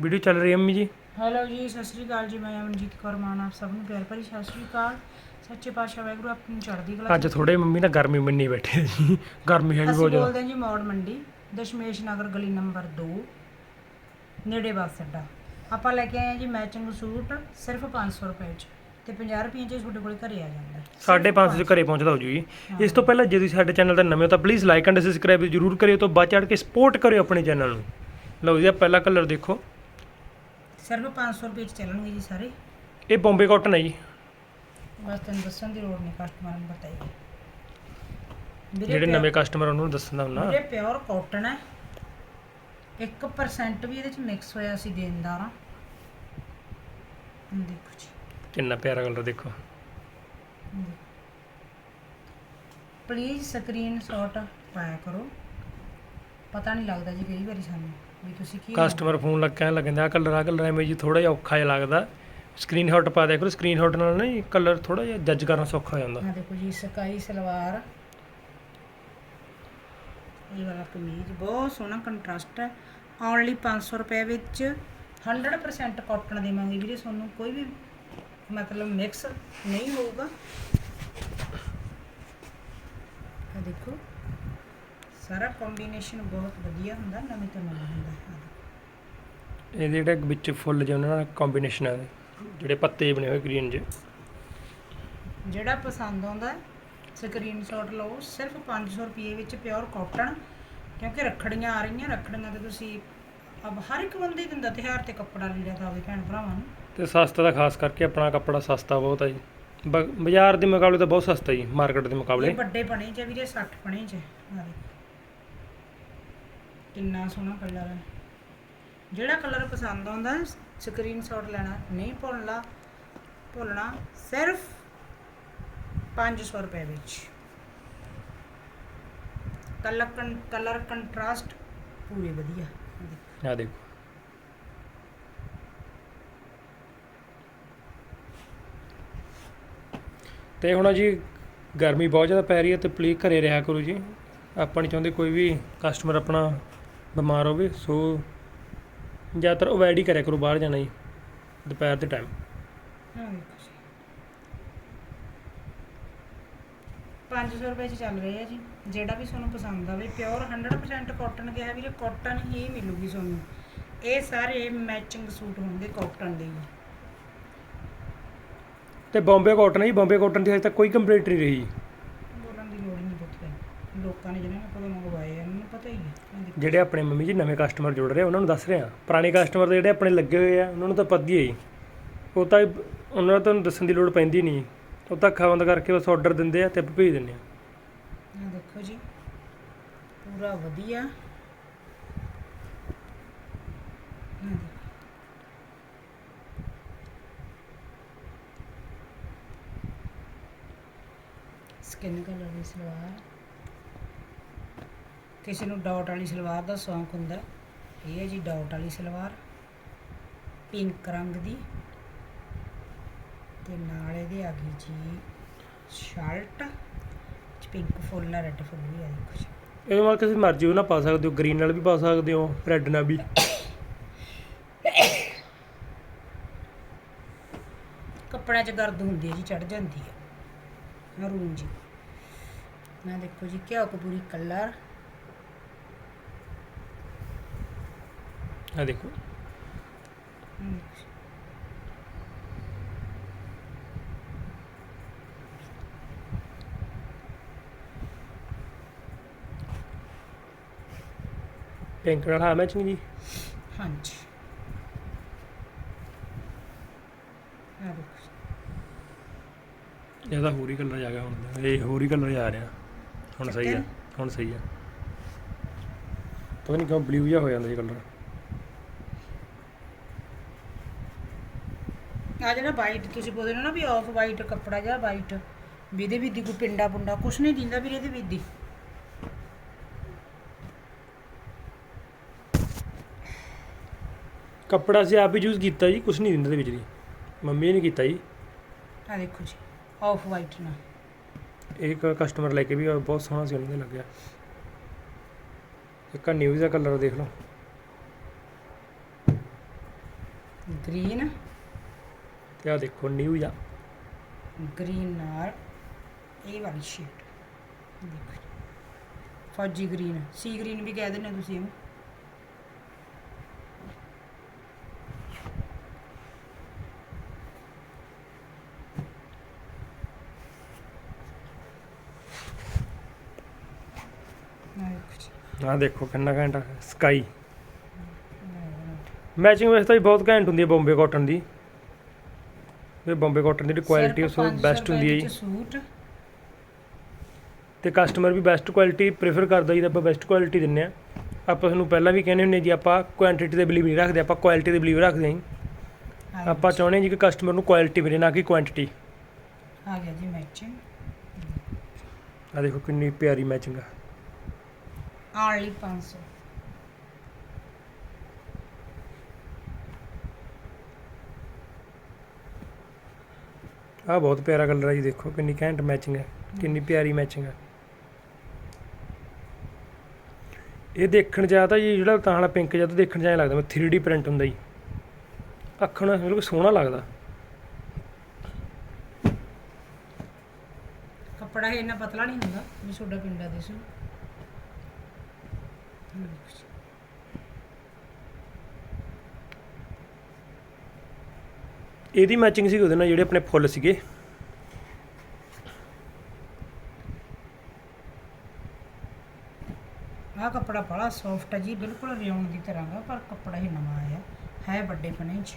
Video ਚੱਲ ਰਹੀ ਹੈ ਮੰਮੀ ਜੀ। ਹੈਲੋ ਜੀ ਸਤਿ ਸ੍ਰੀ ਅਕਾਲ ਜੀ ਮੈਂ ਅਮਨਜੀਤ ਕੌਰ ਮਾਨ ਆਪ ਸਭ ਨੂੰ ਪਿਆਰ ਭਰੀ ਸਤਿ ਸ੍ਰੀ ਅਕਾਲ। ਸੱਚੇ ਪਾਤਸ਼ਾਹ ਵਾਹਿਗੁਰੂ ਆਪਣੀ ਚੜ੍ਹਦੀ ਕਲਾ ਅੱਜ ਥੋੜੇ ਮੰਮੀ ਨਾ ਗਰਮੀ ਮੰਨੀ ਬੈਠੇ ਆ ਜੀ। ਗਰਮੀ ਹੈ ਅਸੀਂ ਬਹੁਤ ਜ਼ਿਆਦਾ। ਬੋਲਦੇ ਹਾਂ ਜੀ ਮੌੜ ਮੰਡੀ ਦਸ਼ਮੇਸ਼ ਨਗਰ ਗਲੀ ਨੰਬਰ 2 ਨੇੜੇ ਬੱਸ ਅੱਡਾ। ਆਪਾਂ ਲੈ ਕੇ ਆਏ ਹਾਂ ਜੀ ਮੈਚਿੰਗ ਸੂਟ ਸਿਰਫ 500 ਰੁਪਏ ਚ ਤੇ 50 ਰੁਪਏ ਚ ਤੁਹਾਡੇ ਕੋਲ ਘਰੇ ਆ ਜਾਂਦਾ। ਹੈ। ਸਾਢੇ ਪੰਜ ਸੌ 'ਚ ਘਰੇ ਪਹੁੰਚਦਾ ਹੋ ਜੂ ਜੀ। ਇਸ ਤੋਂ ਪਹਿਲਾਂ ਜੇ ਤੁਸੀਂ ਸਾਡੇ ਚੈਨਲ ਤੇ ਨਵੇਂ ਹੋ ਤਾਂ ਪਲੀਜ਼ ਲਾਈਕ ਐਂਡ ਸਬਸਕ੍ਰਾਈਬ ਜ਼ਰੂਰ ਕਰਿਓ। ਤੋਂ ਵੱਧ ਚੜ੍ਹ ਕੇ ਸਪੋਰਟ ਕਰਿਓ ਆਪਣੇ ਚੈਨਲ ਨੂੰ। ਲਓ ਜੀ ਆਹ ਪਹਿਲਾ ਕਲਰ ਦੇਖੋ। ਸਿਰਫ 500 ਰੁਪਏ ਚ ਚੱਲਣਗੇ ਜੀ ਸਾਰੇ। ਇਹ ਬੰਬੇ ਕਾਟਨ ਹੈ ਜੀ। ਬਸ ਤੈਨੂੰ ਦੱਸਣ ਦੀ ਲੋੜ ਨਹੀਂ ਕਸਟਮਰ ਨੂੰ ਬਤਾਈਏ ਜਿਹੜੇ ਨਵੇਂ ਕਸਟਮਰ ਉਹਨਾਂ ਨੂੰ ਦੱਸਣ ਦਾ ਹੁੰਦਾ। ਵੀਰੇ ਪਿਓਰ ਕਾਟਨ ਹੈ। 1% ਵੀ ਇਹਦੇ ਚ ਮਿਕਸ ਹੋਇਆ ਸੀ ਦੇਣਦਾਰ ਆ ਦੇਖੋ ਜੀ। ਕਿੰਨਾ ਪਿਆਰਾ ਕਲਰ ਦੇਖੋ। ਪਲੀਜ਼ ਸਕਰੀਨਸ਼ਾਟ ਪਾਇਆ ਕਰੋ। ਪਤਾ ਨਹੀਂ ਲੱਗਦਾ ਜੀ ਕਈ ਵਾਰੀ ਸਾਨੂੰ। ਵੀ ਤੁਸੀਂ ਕੀ ਕਸਟਮਰ ਫੋਨ ਲੱਗ ਕਹਿਣ ਲੱਗਦਾ ਕਲਰ ਆ ਕਲਰ ਐਵੇਂ ਜੀ ਥੋੜਾ ਜਿਹਾ ਔਖਾ ਜਿਹਾ ਲੱਗਦਾ। ਸਕਰੀਨਸ਼ਾਟ ਪਾ ਦਿਆ ਕਰੋ ਸਕਰੀਨਸ਼ਾਟ ਨਾਲ ਨਾ ਕਲਰ ਥੋੜਾ ਜਿਹਾ ਜੱਜ ਕਰਨਾ ਸੌਖਾ ਹੋ ਜਾਂਦਾ। ਆ ਦੇਖੋ ਜੀ ਸਕਾਈ ਸਲਵਾਰ। ਇਹ ਵਾਲਾ ਕਮੀਜ਼ ਬਹੁਤ ਸੋਹਣਾ ਕੰਟਰਾਸਟ ਹੈ। ਓਨਲੀ 500 ਰੁਪਏ ਵਿੱਚ 100% ਕਾਟਨ ਦੇਵਾਂਗੇ ਵੀਰੇ ਤੁਹਾਨੂੰ ਕੋਈ ਵੀ ਮਤਲਬ ਮਿਕਸ ਨਹੀਂ ਹੋਊਗਾ ਆ ਦੇਖੋ ਸਾਰਾ ਕੰਬੀਨੇਸ਼ਨ ਬਹੁਤ ਵਧੀਆ ਹੁੰਦਾ ਨਵੇਂ ਤੋਂ ਨਵਾਂ ਹੁੰਦਾ। ਇਹਦੇ ਜਿਹੜੇ ਵਿੱਚ ਫੁੱਲ ਜਿਹੇ ਉਹਨਾਂ ਨਾਲ ਕੰਬੀਨੇਸ਼ਨ ਹੈ ਜਿਹੜੇ ਪੱਤੇ ਬਣੇ ਹੋਏ ਗ੍ਰੀਨ ਜਿਹੇ। ਜਿਹੜਾ ਪਸੰਦ ਆਉਂਦਾ ਸਕਰੀਨਸ਼ਾਟ ਲਓ ਸਿਰਫ 500 ਰੁਪਏ ਵਿੱਚ ਪਿਓਰ ਕਾਟਨ ਕਿਉਂਕਿ ਰੱਖੜੀਆਂ ਆ ਰਹੀਆਂ ਰੱਖੜੀਆਂ ਤੇ ਤੁਸੀਂ ਅਬ ਹਰ ਇੱਕ ਬੰਦੇ ਦਿੰਦਾ ਤਿਉਹਾਰ ਤੇ ਕੱਪੜਾ ਲੀੜਾ ਤਾਂ ਆਪਦੇ ਭੈਣ ਭਰਾਵਾਂ ਨੂੰ। ਤੇ ਸਸਤਾ ਦਾ ਖਾਸ ਕਰਕੇ ਆਪਣਾ ਕੱਪੜਾ ਸਸਤਾ ਬਹੁਤ ਹੈ ਜੀ। ਬ- ਬਾਜ਼ਾਰ ਦੇ ਮੁਕਾਬਲੇ ਤਾਂ ਬਹੁਤ ਸਸਤਾ ਜੀ ਮਾਰਕੀਟ ਦੇ ਮੁਕਾਬਲੇ। ਇਹ ਵੱਡੇ ਬਣੇ ਚ ਆ ਵੀਰੇ 60 ਬਣੇ ਚ ਆ। ਦੇਖੋ। ਕਿੰਨਾ ਸੋਹਣਾ ਕਲਰ ਹੈ। ਜਿਹੜਾ ਕਲਰ ਪਸੰਦ ਆਉਂਦਾ ਸਕਰੀਨਸ਼ਾਟ ਲੈਣਾ, ਨਹੀਂ ਭੁੱਲਣਾ ਭੁੱਲਣਾ, ਸਿਰਫ 500 ਰੁਪਏ ਵਿੱਚ। ਕਲਰ ਕਲਰ ਕੰਟਰਾਸਟ ਪੂਰੇ ਵਧੀਆ। ਆ ਦੇਖੋ। ਤੇ ਹੁਣ ਜੀ, ਗਰਮੀ ਬਹੁਤ ਜ਼ਿਆਦਾ ਪੈ ਰਹੀ ਹੈ ਤੇ ਪਲੀਜ਼ ਘਰੇ ਰਿਹਾ ਕਰੋ ਜੀ। ਆਪਾਂ ਨਹੀਂ ਚਾਹੁੰਦੇ ਕੋਈ ਵੀ ਕਸਟਮਰ ਆਪਣਾ ਬਿਮਾਰ ਹੋਵੇ ਸੋ ਜ਼ਿਆਦਾਤਰ ਅਵੋਇਡ ਹੀ ਕਰਿਆ ਕਰੋ ਬਾਹਰ ਜਾਣਾ ਜੀ ਦੁਪਹਿਰ ਦੇ ਟਾਈਮ ਆਹ ਦੇਖੋ ਜੀ 500 ਰੁਪਏ ਚ ਚੱਲ ਰਹੇ ਆ ਜੀ ਜਿਹੜਾ ਵੀ ਤੁਹਾਨੂੰ ਪਸੰਦ ਆਵੇ ਪਿਓਰ 100% ਕਾਟਨ ਕਿਹਾ ਵੀਰੇ ਕਾਟਨ ਹੀ ਮਿਲੂਗੀ ਤੁਹਾਨੂੰ। ਇਹ ਸਾਰੇ ਮੈਚਿੰਗ ਸੂਟ ਹੋਣਗੇ ਕਾਟਨ ਦੇ ਹੀ। ਤੇ ਬੰਬੇ ਕਾਟਨ ਹੈ ਜੀ ਬੰਬੇ ਕਾਟਨ ਦੀ ਹਜੇ ਤੱਕ ਕੋਈ ਕੰਪਲੀਟ ਨਹੀਂ ਰਹੀ ਬੋਲਣ ਦੀ ਲੋੜ ਹੀ ਨਹੀਂ ਪੁੱਤ ਲੋਕਾਂ ਨੇ ਜਿਹਨਾਂ ਨੇ ਕੋਲੋਂ ਮੰਗਵਾਏ ਆ ਉਹਨਾਂ ਨੂੰ ਪਤਾ ਹੀ ਹੈ। ਜਿਹੜੇ ਆਪਣੇ ਮੰਮੀ ਜੀ ਨਵੇਂ ਕਸਟਮਰ ਜੁੜ ਰਹੇ ਆ, ਉਹਨਾਂ ਨੂੰ ਦੱਸ ਰਹੇ ਆ। ਪੁਰਾਣੇ ਕਸਟਮਰ ਦੇ ਜਿਹੜੇ ਆਪਣੇ ਲੱਗੇ ਹੋਏ ਆ ਉਹਨਾਂ ਨੂੰ ਤਾਂ ਪਤਾ ਹੀ ਹੈ ਜੀ। ਉਹ ਤਾਂ ਉਹਨਾਂ ਨੂੰ ਤੁਹਾਨੂੰ ਦੱਸਣ ਦੀ ਲੋੜ ਪੈਂਦੀ ਨਹੀਂ। ਉਹ ਤਾਂ ਅੱਖਾਂ ਬੰਦ ਕਰਕੇ ਬਸ ਆਰਡਰ ਦਿੰਦੇ ਆ ਤੇ ਆਪਾਂ ਭੇਜ ਦਿੰਦੇ ਆ। ਆਹ ਦੇਖੋ ਜੀ ਪੂਰਾ ਵਧੀਆ। ਆਹ ਦੇਖੋ। ਸਕਿਨ ਕਲਰ ਦੀ ਸਲਵਾਰ। ਕਿਸੇ ਨੂੰ ਡਾਟ ਵਾਲੀ ਸਲਵਾਰ ਦਾ ਸ਼ੌਂਕ ਹੁੰਦਾ ਇਹ ਹੈ ਜੀ ਡਾਟ ਵਾਲੀ ਸਲਵਾਰ ਪਿੰਕ ਰੰਗ ਦੀ ਤੇ ਨਾਲ ਇਹਦੇ ਆ ਗਈ ਜੀ ਸ਼ਰਟ ਪਿੰਕ ਫੁੱਲ ਆ ਰੈੱਡ ਫੁੱਲ ਵੀ ਆ ਦੇਖੋ ਜੀ। ਇਹਦੇ ਨਾਲ ਕਿਸੇ ਮਰਜ਼ੀ ਉਹ ਨਾ ਪਾ ਸਕਦੇ ਹੋ ਗ੍ਰੀਨ ਨਾਲ ਵੀ ਪਾ ਸਕਦੇ ਹੋ ਰੈੱਡ ਨਾਲ ਵੀ। ਕੱਪੜਿਆਂ 'ਚ ਗਰਦ ਹੁੰਦੀ ਹੈ ਜੀ ਚੜ ਜਾਂਦੀ ਹੈ। ਮਰੂਨ ਜੀ। ਮੈਂ ਦੇਖੋ ਜੀ ਘਿਓ ਕਪੂਰੀ ਕਲਰ ਆ ਦੇਖੋ ਪਿੰਕ ਨਾਲ ਹਾਂ ਮੈਚਿੰਗ ਜੀ ਹਾਂਜੀ ਆ ਦੇਖੋ। ਇਹਦਾ ਹੋਰ ਹੀ ਕਲਰ ਜਾ ਗਿਆ ਹੁਣ। ਇਹ ਹੋਰ ਹੀ ਕਲਰ ਜਾ ਰਿਹਾ ਹੁਣ ਸਹੀ ਆ ਹੁਣ ਸਹੀ ਆ ਪਤਾ ਨਹੀਂ ਕਿਉਂ ਬਲੂ ਜਿਹਾ ਹੋ ਜਾਂਦਾ ਜੀ ਕਲਰ ਆ ਜਿਹੜਾ ਵਾਈਟ ਤੁਸੀਂ ਬੋਲਦੇ ਹੋ ਨਾ ਵੀ ਆਫ ਵਾਈਟ ਕੱਪੜਾ ਜਾਂ ਵਾਈਟ ਵੀ ਇਹਦੇ ਵਿੱਚ ਦੀ ਕੋਈ ਪਿੰਡਾ ਪੁੰਡਾ ਕੁਛ ਨਹੀਂ ਦਿੰਦਾ ਵੀਰੇ ਇਹਦੇ ਵਿੱਚ ਦੀ ਕੱਪੜਾ ਅਸੀਂ ਆਪ ਹੀ ਯੂਜ਼ ਕੀਤਾ ਜੀ ਕੁਝ ਨਹੀਂ ਦਿੰਦਾ ਦੇ ਵਿੱਚ ਦੀ ਮੰਮੀ ਨੇ ਕੀਤਾ ਜੀ। ਆ ਦੇਖੋ ਜੀ ਆਫ ਵਾਈਟ ਨਾਲ। ਇੱਕ ਕਸਟਮਰ ਲੈ ਕੇ ਵੀ ਆਇਆ, ਬਹੁਤ ਸੋਹਣਾ ਸੀ ਉਹਨਾਂ ਦੇ ਲੱਗਿਆ। ਇੱਕ ਨਿਊਜ਼ ਦਾ ਕਲਰ ਦੇਖ ਲਓ। ਗ੍ਰੀਨ ਤੇ ਆ ਦੇਖੋ ਨਿਊ ਆ। ਗ੍ਰੀਨ ਨਾਲ ਇਹ ਵਾਲੀ ਸ਼ੇਡ ਦੇਖੋ ਫੌਜੀ ਗ੍ਰੀਨ ਸੀ ਗ੍ਰੀਨ ਵੀ ਕਹਿ ਦਿੰਦੇ ਤੁਸੀਂ ਇਹਨੂੰ। ਜੀ, ਆ ਦੇਖੋ ਕਿੰਨਾ ਘੈਂਟ ਸਕਾਈ ਮੈਚਿੰਗ ਵੈਸੇ ਤਾਂ ਜੀ ਬਹੁਤ ਘੈਂਟ ਹੁੰਦੀ ਹੈ ਬੰਬੇ ਕਾਟਨ ਦੀ। ਇਹ ਬੰਬੇ ਕਾਟਨ ਦੀ ਕੁਆਲਿਟੀ ਉਸ ਸਿਰਫ 500 ਬੈਸਟ ਹੁੰਦੀ ਹੈ ਜੀ। ਸੂਟ। ਤੇ ਕਸਟਮਰ ਵੀ ਬੈਸਟ ਕੁਆਲਿਟੀ ਪ੍ਰੇਫਰ ਕਰਦਾ ਜੀ ਤਾਂ ਆਪਾਂ ਬੈਸਟ ਕੁਆਲਿਟੀ ਦਿੰਨੇ ਆ। ਆਪਾਂ ਤੁਹਾਨੂੰ ਪਹਿਲਾਂ ਵੀ ਕਹਿੰਦੇ ਹੁੰਦੇ ਜੀ ਆਪਾਂ ਕੁਆਂਟੀਟੀ ਤੇ ਬਿਲੀਵ ਨਹੀਂ ਰੱਖਦੇ ਆਪਾਂ ਕੁਆਲਿਟੀ ਤੇ ਬਿਲੀਵ ਰੱਖਦੇ ਹਾਂ ਆਪਾਂ ਚਾਹੁੰਦੇ ਜੀ ਕਿ ਕਸਟਮਰ ਨੂੰ ਕੁਆਲਿਟੀ ਮਿਲੇ ਨਾ ਕਿ ਕੁਆਂਟੀਟੀ ਆ ਗਿਆ ਜੀ ਮੈਚਿੰਗ ਆ ਦੇਖੋ ਕਿੰਨੀ ਪਿਆਰੀ ਮੈਚਿੰਗ ਆ। ਆਨਲੀ 500 ਆ ਬਹੁਤ ਪਿਆਰਾ ਕਲਰ ਹੈ ਜੀ, ਦੇਖੋ ਕਿੰਨੀ ਘੈਂਟ ਮੈਚਿੰਗ ਹੈ ਕਿੰਨੀ ਪਿਆਰੀ ਮੈਚਿੰਗ ਹੈ ਇਹ ਦੇਖਣ ਚ ਤਾਂ ਜੀ, ਜਿਹੜਾ ਤਾਂ ਵਾਲਾ ਪਿੰਕ ਜਿਹਾ ਤਾਂ ਦੇਖਣ ਚ ਲੱਗਦਾ, ਮੈਂ 3D ਪ੍ਰਿੰਟ ਹੁੰਦਾ ਜੀ। ਅੱਖਾਂ ਨਾਲ ਬਿਲਕੁਲ ਸੋਹਣਾ ਲੱਗਦਾ। ਕੱਪੜਾ ਇਹ ਇੰਨਾ ਪਤਲਾ ਨਹੀਂ ਹੁੰਦਾ, ਵੀ ਤੁਹਾਡਾ ਪਿੰਡਾ ਦੇ ਸੂ। ਇਹਦੀ ਮੈਚਿੰਗ ਸੀ ਉਹਦੇ ਨਾਲ ਜਿਹੜੇ ਆਪਣੇ ਫੁੱਲ ਸੀਗੇ। ਆਹ ਕੱਪੜਾ ਬੜਾ ਸੌਫਟ ਹੈ ਜੀ ਬਿਲਕੁਲ ਰਿਓਨ ਦੀ ਤਰ੍ਹਾਂ ਦਾ ਪਰ ਕੱਪੜਾ ਹੀ ਨਵਾਂ ਆਇਆ। ਹੈ ਵੱਡੇ ਪਨੇ ਚ।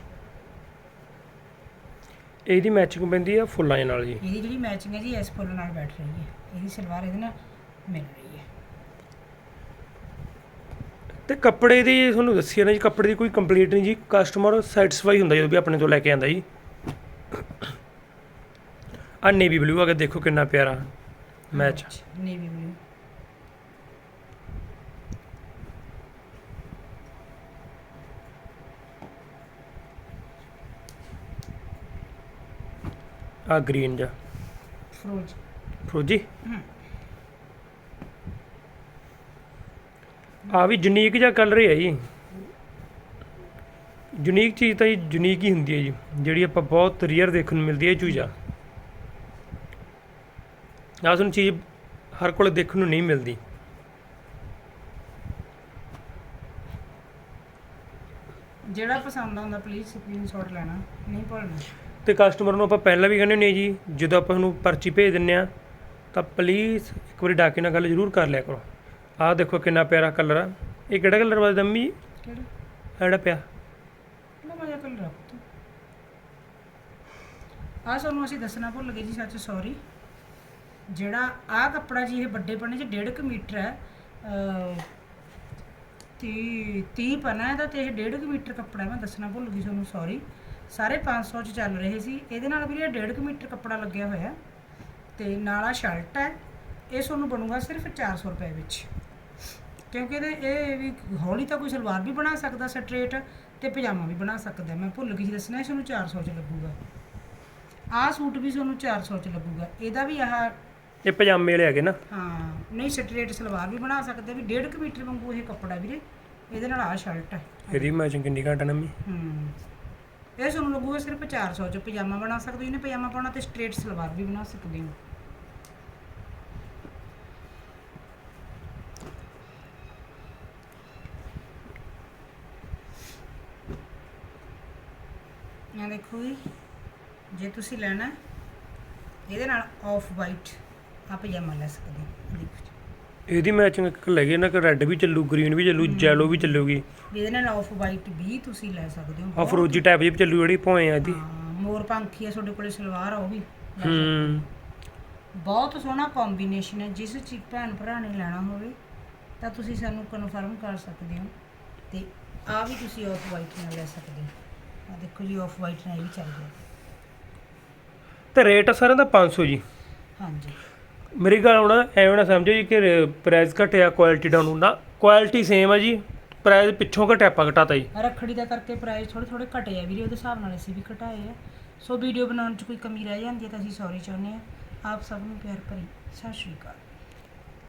ਇਹਦੀ ਮੈਚਿੰਗ ਪੈਂਦੀ ਆ ਫੁੱਲਾਂ ਦੇ ਨਾਲ ਜੀ। ਇਹਦੀ ਜਿਹੜੀ ਮੈਚਿੰਗ ਹੈ ਜੀ ਇਸ ਫੁੱਲ ਨਾਲ ਬੈਠ ਰਹੀ ਹੈ। ਇਹਦੀ ਸਲਵਾਰ ਇਹਦੇ ਨਾਲ ਮਿਲ ਰਹੀ ਹੈ। ਤੇ ਕੱਪੜੇ ਦੀ ਤੁਹਾਨੂੰ ਦੱਸਿਆ ਨਾ ਜੀ ਕੱਪੜੇ ਦੀ ਕੋਈ ਕੰਪਲੀਟ ਨਹੀਂ ਜੀ। ਕਸਟਮਰ ਸੈਟੀਸਫਾਈ ਹੁੰਦਾ ਜਦੋਂ ਵੀ ਆਪਣੇ ਤੋਂ ਲੈ ਕੇ ਆਂਦਾ ਜੀ। ਆ ਨੇਵੀ ਬਲੂ ਆ ਕੇ ਦੇਖੋ ਕਿੰਨਾ ਪਿਆਰਾ ਮੈਚ ਨੇਵੀ ਬਲੂ ਆ ਗ੍ਰੀਨ ਜਾ ਫਰੋਜ ਫਰੋਜੀ। ਆ ਵੀ ਯੂਨੀਕ ਜਿਹਾ ਕਲਰ ਹੈ ਜੀ। ਯੂਨੀਕ ਚੀਜ਼ ਤਾਂ ਜੀ ਯੂਨੀਕ ਹੀ ਹੁੰਦੀ ਹੈ ਜੀ। ਜਿਹੜੀ ਆਪਾਂ ਬਹੁਤ ਰੇਅਰ ਦੇਖਣ ਨੂੰ ਮਿਲਦੀ ਹੈ ਚੀਜ਼ ਆ। ਤੁਹਾਨੂੰ ਚੀਜ਼ ਹਰ ਕੋਲ ਦੇਖਣ ਨੂੰ ਨਹੀਂ ਮਿਲਦੀ। ਜਿਹੜਾ ਪਸੰਦ ਆਉਂਦਾ ਪਲੀਜ਼ ਸਕਰੀਨਸ਼ਾਟ ਲੈਣਾ। ਨਹੀਂ ਭੁੱਲਣਾ। ਤੇ ਕਸਟਮਰ ਨੂੰ ਆਪਾਂ ਪਹਿਲਾਂ ਵੀ ਕਹਿੰਦੇ ਹੁੰਦੇ ਹਾਂ ਜੀ ਜਦੋਂ ਆਪਾਂ ਨੂੰ ਪਰਚੀ ਭੇਜ ਦਿੰਨੇ ਆ ਤਾਂ ਪਲੀਜ਼ ਇੱਕ ਵਾਰੀ ਡਾਕੇ ਨਾਲ ਗੱਲ ਜ਼ਰੂਰ ਕਰ ਲਿਆ ਕਰੋ। ਆਹ ਦੇਖੋ ਕਿੰਨਾ ਪਿਆਰਾ ਕਲਰ ਆ। ਇਹ ਕਿਹੜਾ ਕਲਰ ਵਾ ਦੰਮੀ? ਕਿਹੜਾ? ਜਿਹੜਾ ਪਿਆ। ਮਜ਼ਾ ਕਰ ਰੱਖ ਤੂੰ ਆ ਸਾਨੂੰ ਅਸੀਂ ਦੱਸਣਾ ਭੁੱਲ ਗਏ ਜੀ ਸੱਚ ਸੌਰੀ ਜਿਹੜਾ ਆ ਕੱਪੜਾ ਜੀ ਇਹ ਵੱਡੇ ਪਣੇ ਚ 1.5 ਮੀਟਰ ਹੈ। ਅ 30 30 ਪਨਾ ਇਹਦਾ ਤੇ ਇਹ 1.5 ਮੀਟਰ ਕੱਪੜਾ ਮੈਂ ਦੱਸਣਾ ਭੁੱਲ ਗਈ ਤੁਹਾਨੂੰ ਸੌਰੀ ਸਾਰੇ 500 ਚ ਚੱਲ ਰਹੇ ਸੀ। ਇਹਦੇ ਨਾਲ ਵੀ ਇਹ 1.5 ਮੀਟਰ ਕੱਪੜਾ ਲੱਗਿਆ ਹੋਇਆ ਤੇ ਨਾਲ ਆ ਸ਼ਰਟ ਹੈ। ਇਹ ਤੁਹਾਨੂੰ ਬਣੂਗਾ ਸਿਰਫ 400 ਰੁਪਏ ਵਿੱਚ। ਕਿਉਂਕਿ ਇਹਦੇ ਇਹ ਵੀ ਹੌਲੀ ਤਾਂ ਕੋਈ ਸਲਵਾਰ ਵੀ ਬਣਾ ਸਕਦਾ ਸਟ੍ਰੇਟ ਤੇ ਪਜਾਮਾ ਵੀ ਬਣਾ ਸਕਦਾ। ਮੈਂ ਭੁੱਲ ਗਈ ਸੀ ਦੱਸਣਾ ਇਸ ਨੂੰ 400 ਚ ਲੱਗੂਗਾ। ਆਹ ਸੂਟ ਵੀ ਤੁਹਾਨੂੰ 400 ਚ ਲੱਗੂਗਾ। ਇਹਦਾ ਵੀ ਆਹ ਇਹ ਪਜਾਮੇ ਵਾਲੇ ਹੈਗੇ ਨਾ। ਹਾਂ ਨਹੀਂ ਸਟ੍ਰੇਟ ਸਲਵਾਰ ਵੀ ਬਣਾ ਸਕਦੇ ਵੀ 1.5 ਮੀਟਰ ਵਾਂਗੂ ਇਹ ਕੱਪੜਾ ਵੀਰੇ ਇਹਦੇ ਨਾਲ ਆਹ ਸ਼ਰਟ ਹੈ ਇਹਦੀ ਮੈਚਿੰਗ ਕਿੰਨੀ ਘੰਟਾ ਨੰਮੀ ਹੂੰ ਇਹ ਤੁਹਾਨੂੰ ਲੱਗੂਗਾ ਸਿਰਫ 400 ਚ ਪਜਾਮਾ ਬਣਾ ਸਕਦੇ ਹੋ। ਇਹਨੇ ਪਜਾਮਾ ਪਾਉਣਾ ਤੇ ਸਟ੍ਰੇਟ ਸਲਵਾਰ ਵੀ ਬਣਾ ਸਕਦੇ ਹੋ। ਇਹ ਦੇਖੋ ਜੀ ਜੇ ਤੁਸੀਂ ਲੈਣਾ ਇਹਦੇ ਨਾਲ ਆਫ ਵਾਈਟ ਆ ਪਜਾਮਾ ਲੈ ਸਕਦੇ ਹੋ ਦੇਖੋ। ਇਹਦੀ ਮੈਚਿੰਗ ਇੱਕ ਲੱਗੇ ਨਾ ਕਿ ਰੈੱਡ ਵੀ ਚੱਲੂ ਗ੍ਰੀਨ ਵੀ ਚੱਲੂ ਜੈਲੋ ਵੀ ਚੱਲੂਗੀ। ਵੀ ਇਹਦੇ ਨਾਲ ਆਫ ਵਾਈਟ ਵੀ ਤੁਸੀਂ ਲੈ ਸਕਦੇ ਹੋ ਆ ਫਰੋਜੀ ਟਾਈਪ ਵੀ ਚੱਲੂ ਜਿਹੜੀ ਭੋਏ ਆ ਇਹਦੀ। ਹਾਂ, ਮੋਰ ਪੰਖੀ ਆ ਤੁਹਾਡੇ ਕੋਲੇ ਸਲਵਾਰ ਆ ਉਹ ਵੀ ਲੈ ਹੂੰ। ਬਹੁਤ ਸੋਹਣਾ ਕੰਬੀਨੇਸ਼ਨ ਹੈ ਜਿਸ ਚੀਜ਼ ਭੈਣ ਭਰਾ ਨੇ ਲੈਣਾ ਹੋਵੇ ਤਾਂ ਤੁਸੀਂ ਸਾਨੂੰ ਕਨਫਰਮ ਕਰ ਸਕਦੇ ਹੋ ਤੇ ਆ ਵੀ ਤੁਸੀਂ ਆਫ ਵਾਈਟ ਨਾਲ ਲੈ ਸਕਦੇ ਹੋ। ਆ ਦੇਖੋ ਜੀ ਆਫ ਵਾਈਟ ਨਾਲ ਵੀ ਚੱਲ ਰਿਹਾ। ਤੇ ਰੇਟ ਸਾਰਿਆਂ ਦਾ 500 ਜੀ। ਹਾਂਜੀ। ਮੇਰੀ ਗੱਲ ਹੁਣ ਐਵੇਂ ਨਾ ਸਮਝੋ ਜੀ ਕਿ ਪ੍ਰਾਈਸ ਘਟਿਆ ਕੁਆਲਿਟੀ ਡਾਊਨ ਨਾ ਕੁਆਲਿਟੀ ਸੇਮ ਆ ਜੀ ਪ੍ਰਾਈਸ ਪਿੱਛੋਂ ਘਟਿਆ ਆਪਾਂ ਘਟਾਤਾ ਜੀ। ਰੱਖੜੀ ਦਾ ਕਰਕੇ ਪ੍ਰਾਈਸ ਥੋੜੇ ਥੋੜੇ ਘਟੇ ਆ ਵੀਰੇ ਉਹਦੇ ਹਿਸਾਬ ਨਾਲ ਅਸੀਂ ਵੀ ਘਟਾਏ ਆ। ਸੋ ਵੀਡੀਓ ਬਣਾਉਣ 'ਚ ਕੋਈ ਕਮੀ ਰਹਿ ਜਾਂਦੀ ਹੈ ਤਾਂ ਅਸੀਂ ਸੌਰੀ ਚਾਹੁੰਦੇ ਆ ਆਪ ਸਭ ਨੂੰ ਪਿਆਰ ਭਰੀ ਸਤਿ ਸ਼੍ਰੀ ਅਕਾਲ।